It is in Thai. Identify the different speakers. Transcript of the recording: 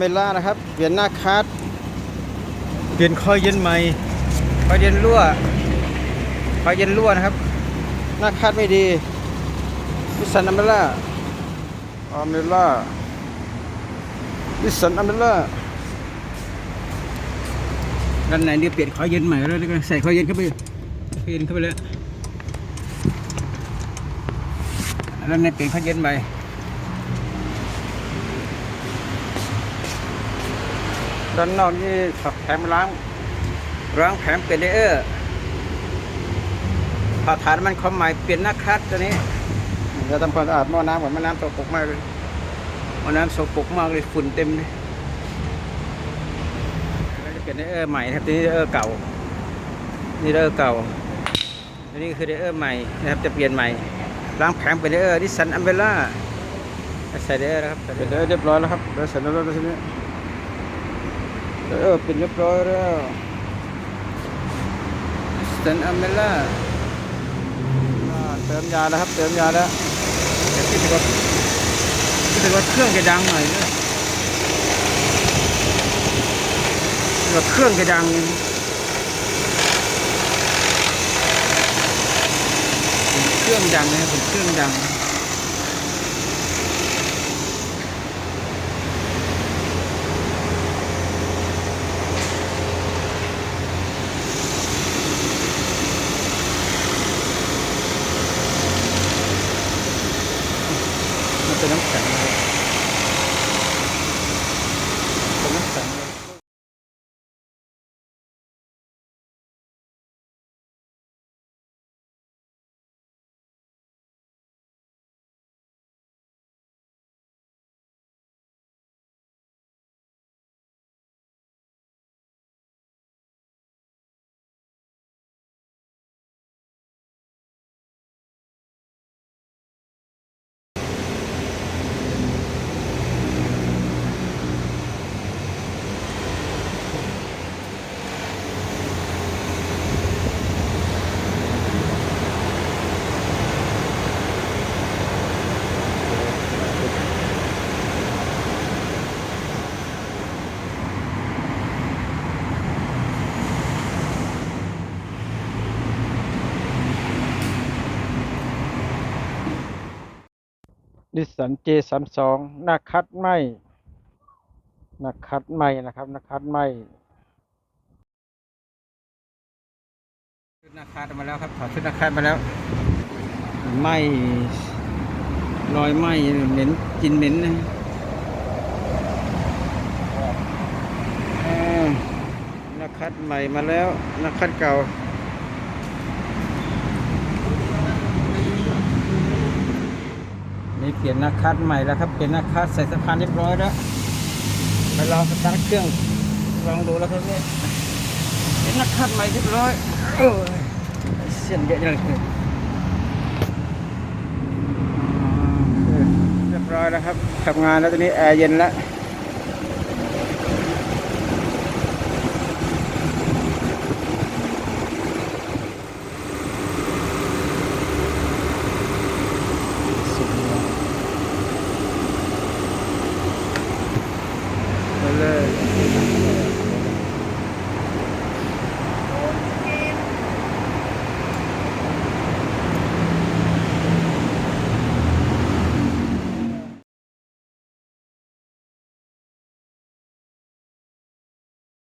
Speaker 1: มล่านะครับ เปลี่ยนหน้าคัดเปลี่ยนคอยเย็นใหม่คอยเย็นรั่วคอยเย็นรั่วนะครับ หน้าคัดไม่ดีนิสสันอเมล่าอเมล่านิสสันอเมล่าด้านในนี่เปลี่ยนคอยเย็นใหม่แล้วนี่ก็ใส่คอยเย็นเข้าไปคอยเย็นเข้าไปแล้วด้านในเปลี่ยนคอยเย็นใหม่ ด้านนอกนี่ถักแผงล้างล้างแผงเปลี่ยนเลเยอร์ผ่าฐานมันความหมายเปลี่ยนหน้าคัดตัวนี้จะทำความสะอาดหม้อน้ำก่อนหม้อน้ำสกปรกมากเลยหม้อน้ำสกปรกมากเลยฝุ่นเต็มเลยแล้วจะเปลี่ยนเลเยอร์ใหม่นะครับตัวนี้เลเยอร์เก่า นี่เลเยอร์เก่าอันนี้คือเลเยอร์ใหม่นะครับจะเปลี่ยนใหม่ล้างแผงเป็นเลเยอร์ดิสันอัมเบล่าใส่เลเยอร์นะครับใส่เลเยอร์เรียบร้อยแล้วครับแล้วใส่เลเยอร์แล้วทีนี้ เออเป็นเรียบร้อยแล้วสเตนอเมล่าเติมยาแล้วครับ เติมยาแล้วแต่คิดว่าคิดว่าเครื่องจะดังหน่อยเนี่ยคิดว่าเครื่องจะดังเครื่องดังนะครับเครื่องดัง เป็นน้ำแข็ง ดิสันเจสามสองหน้าคัดไหมหน้าคัดไหมนะครับหน้าคัดไหมชุดหน้าคัดมาแล้วครับถอดชุดหน้าคัดมาแล้วไหมรอยไหมเหม็นกลินเหม็นนะอ่าหน้าคัดใหม่มาแล้วหน้าคัดเก่า นี่เป ลี่ยนหน้าคัดใหม่แล้วครับเปลี่ยนหน้าคัดใส่สะพานเรียบร้อยแล้วไปลองสตาร์ทเครื่องลองดูแล้วครับเนี่ยเป็นหน้าคัดใหม่เรียบร้อยเออเส้นเยอะจังเลยเรียบร้อยแล้วครับทำงานแล้วตอนนี้แอร์เย็นแล้ว Thank you.